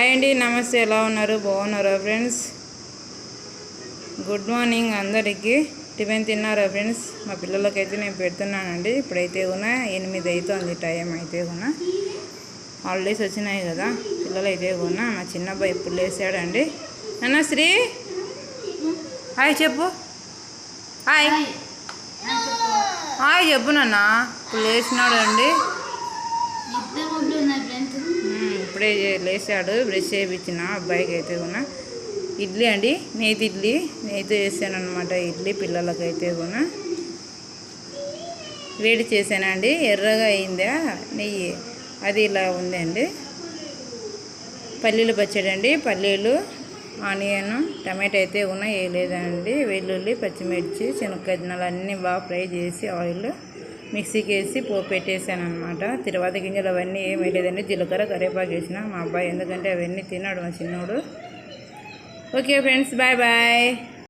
Hi అండి నమస్తే. ఎలా ఉన్నారు? బాగున్నారా ఫ్రెండ్స్? గుడ్ మార్నింగ్ అందరికీ. టిఫిన్ తిన్నారా ఫ్రెండ్స్? మా పిల్లలకైతే నేను పెడుతున్నానండి. ఇప్పుడైతే కూడా ఎనిమిది అవుతుంది టైం అయితే కూడా హాలిడేస్ వచ్చినాయి కదా పిల్లలు అయితే కూడా మా చిన్న అబ్బాయి ఇప్పుడు లేసాడండి నాన్న శ్రీ? హాయ్ చెప్పు. హాయ్. హాయ్. చెప్పు. నాన్న. ఇప్పుడు లేచినాడు అండి ఇప్పుడే లేచాడు బ్రష్ చేయించిన అబ్బాయికి అయితే కూడా. ఇడ్లీ అండి నేతి ఇడ్లీ. నేతి చేశాను అనమాట ఇడ్లీ పిల్లలకైతే కూడా. వేడి చేశానండి ఎర్రగా అయిందా? నెయ్యి. అది ఇలా ఉందండి పల్లీలు పచ్చడి అండి. పల్లీలు ఆనియన్ టమాటో అయితే ఉన్నాయి. వేయలేదండి వెల్లుల్లి పచ్చిమిర్చి శనగకజ్జనాలు అన్నీ బాగా ఫ్రై చేసి ఆయిల్ మిక్సీకి వేసి పోపు పెట్టేసాను అనమాట తిరువాత గింజలు అవన్నీ ఏం వేయలేదండి. జీలకర్ర కరివేపాకు వేసిన మా అబ్బాయి. ఎందుకంటే అవన్నీ తిన్నాడు మా చిన్నోడు. Okay friends bye bye.